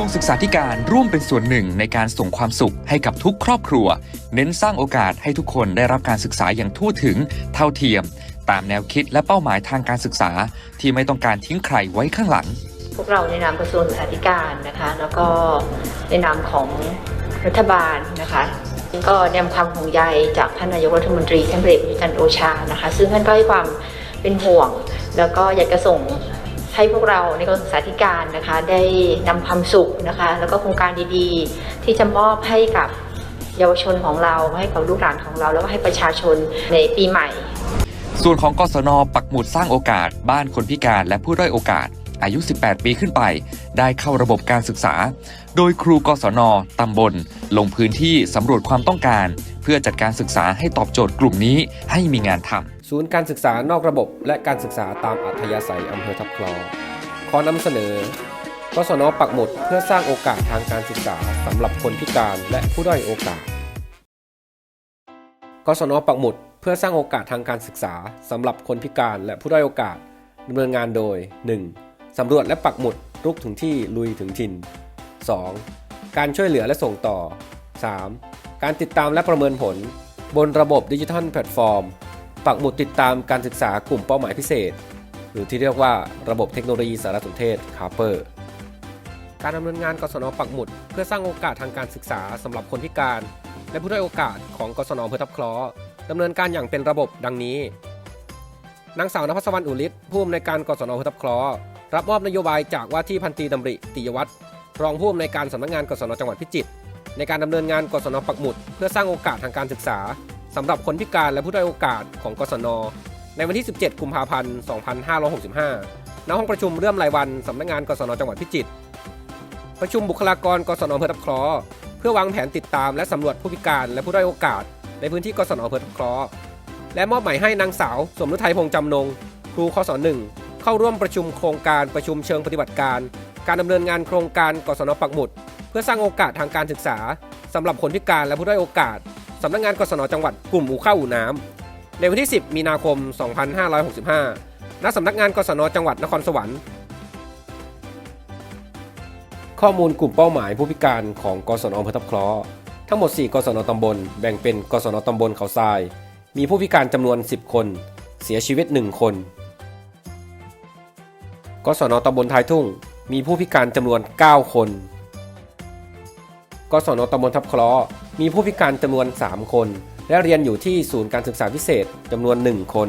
องศึกษาธิการร่วมเป็นส่วนหนึ่งในการส่งความสุขให้กับทุกครอบครัว เน้นสร้างโอกาสให้ทุกคนได้รับการศึกษาอย่างทั่วถึงเท่าเทียม ตามแนวคิดและเป้าหมายทางการศึกษา ที่ไม่ต้องการทิ้งใครไว้ข้างหลัง พวกเราในนามกระทรวงศึกษาธิการนะคะแล้วก็ในนามของรัฐบาลนะคะก็นำความห่วงใยจากท่านนายกรัฐมนตรีท่านเอกประยุทธ์จันโอชานะคะ ซึ่งท่านก็ให้ความเป็นห่วง แล้วก็อยากจะส่ง ให้พวกเราในกระทรวงศึกษาธิการนะคะ ได้นำความสุขนะคะ แล้วก็โครงการดีๆ ที่จะมอบให้กับเยาวชนของเราให้กับลูกหลานของเรา แล้วก็ให้ประชาชนในปีใหม่ ส่วนของกศนปักหมุดสร้างโอกาส บ้านคนพิการและผู้ด้อยโอกาส อายุ 18 ปีขึ้นไป ได้เข้าระบบการศึกษา โดยครูกศนตำบล ลงพื้นที่สำรวจความต้องการ เพื่อจัดการศึกษาให้ตอบโจทย์กลุ่มนี้ให้มีงานทำศูนย์การศึกษานอกระบบ และการศึกษาตามอัธยาศัยอำเภอทับคลอขอนำเสนอกศนปักหมุดเพื่อสร้างโอกาสทางการศึกษาสำหรับคนพิการและผู้ด้อยโอกาส กศนปักหมุดเพื่อสร้างโอกาสทางการศึกษาสำหรับคนพิการและผู้ด้อยโอกาสดำเนินงานโดย 1. สำรวจและปักหมุดรุกถึงที่ลุยถึงถิ่น 2. การช่วยเหลือและส่งต่อ 3. การติดตามและประเมินผล บนระบบดิจิทัลแพลตฟอร์ม ปักหมุดติดตามการศึกษากลุ่มเป้าหมายพิเศษ หรือที่เรียกว่าระบบเทคโนโลยีสารสนเทศคาเปอร์การดำเนินงานกศนปักหมุด เพื่อสร้างโอกาสทางการศึกษาสำหรับคนพิการ และผู้ด้อยโอกาสของกศนอำเภอทับคราะห์ดำเนินการอย่างเป็นระบบดังนี้นางสาวนภัสวรรณอุลิศผู้อำนวยการกศนอำเภอทับคราะห์ รับมอบนโยบายจากว่าที่พันตีดำริติยวัฒน์รองผู้อำนวยการสำนักงานกศนจังหวัดพิจิตรในการดำเนินงานกศนปักหมุด เพื่อสร้างโอกาสทางการศึกษาสำหรับคนพิการและผู้ด้อยโอกาสของกศน ในวันที่ 17 กุมภาพันธ์ 2565 ณ ห้องประชุมเรื่อมรายวันสำนักงานกศนจังหวัดพิจิตรประชุมบุคลากรกศนอำเภอทับคราะห์เพื่อวางแผนติดตามและสำรวจผู้พิการและผู้ด้อยโอกาส ในพื้นที่กศนอำเภอทับคราะห์และมอบหมายให้นางสาว สมฤทัยพงษ์จำนง ครูคศหนึ่ง เข้าร่วมประชุมโครงการประชุมเชิงปฏิบัติการ การดำเนินงานโครงการกศนปักหมุด เพื่อสร้างโอกาสทางการศึกษาสำหรับคนพิการและผู้ด้อยโอกาสสำนักงานกศนจังหวัดกลุ่มอู่ข้าวอู่น้ำในวันที่ 10 มีนาคม 2565ณสำนักงานกศนจังหวัดนครสวรรค์ ข้อมูลกลุ่มเป้าหมายผู้พิการของกศนอำเภอทับคราะห์ทั้งหมด 4 กศนตำบล แบ่งเป็น กศนตำบลเขาทราย มีผู้พิการจำนวน 10 คน เสียชีวิต 1 คน กศนตำบลท้ายทุ่ง มีผู้พิการจำนวน 9 คน กศนตำบลทับคราะห์มีผู้พิการจำนวน 3 คน และเรียนอยู่ที่ศูนย์การศึกษาพิเศษจำนวน 1 คน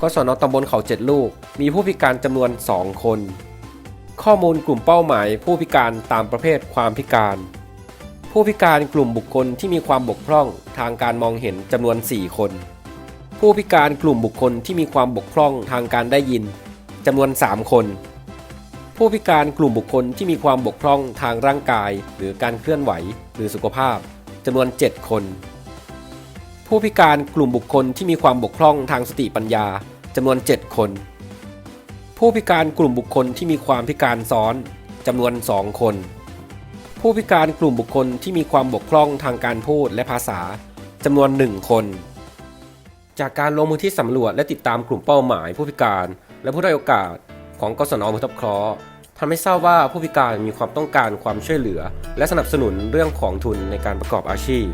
กศนตำบลเขาเจ็ดลูก มีผู้พิการจำนวน 2 คน ข้อมูลกลุ่มเป้าหมาย ผู้พิการตามประเภทความพิการ ผู้พิการกลุ่มบุคคลที่มีความบกพร่องทางการมองเห็นจำนวน 4 คน ผู้พิการกลุ่มบุคคลที่มีความบกพร่องทางการได้ยิน จำนวน 3 คน ผู้พิการกลุ่มบุคคลที่มีความบกพร่องทางร่างกาย หรือการเคลื่อนไหว หรือสุขภาพจำนวน 7 คน ผู้พิการกลุ่มบุคคลที่มีความบกพร่องทางสติปัญญาจำนวน 7 คน ผู้พิการกลุ่มบุคคลที่มีความพิการซ้อนจำนวน 2 คน ผู้พิการกลุ่มบุคคลที่มีความบกพร่องทางการพูดและภาษาจำนวน 1 คน จากการลงมือที่สำรวจและติดตามกลุ่มเป้าหมายผู้พิการ และผู้ด้อยโอกาสของกศนมือทับเคราะห์ทำให้ทราบว่าผู้พิการมีความต้องการความช่วยเหลือ และสนับสนุนเรื่องของทุนในการประกอบอาชีพ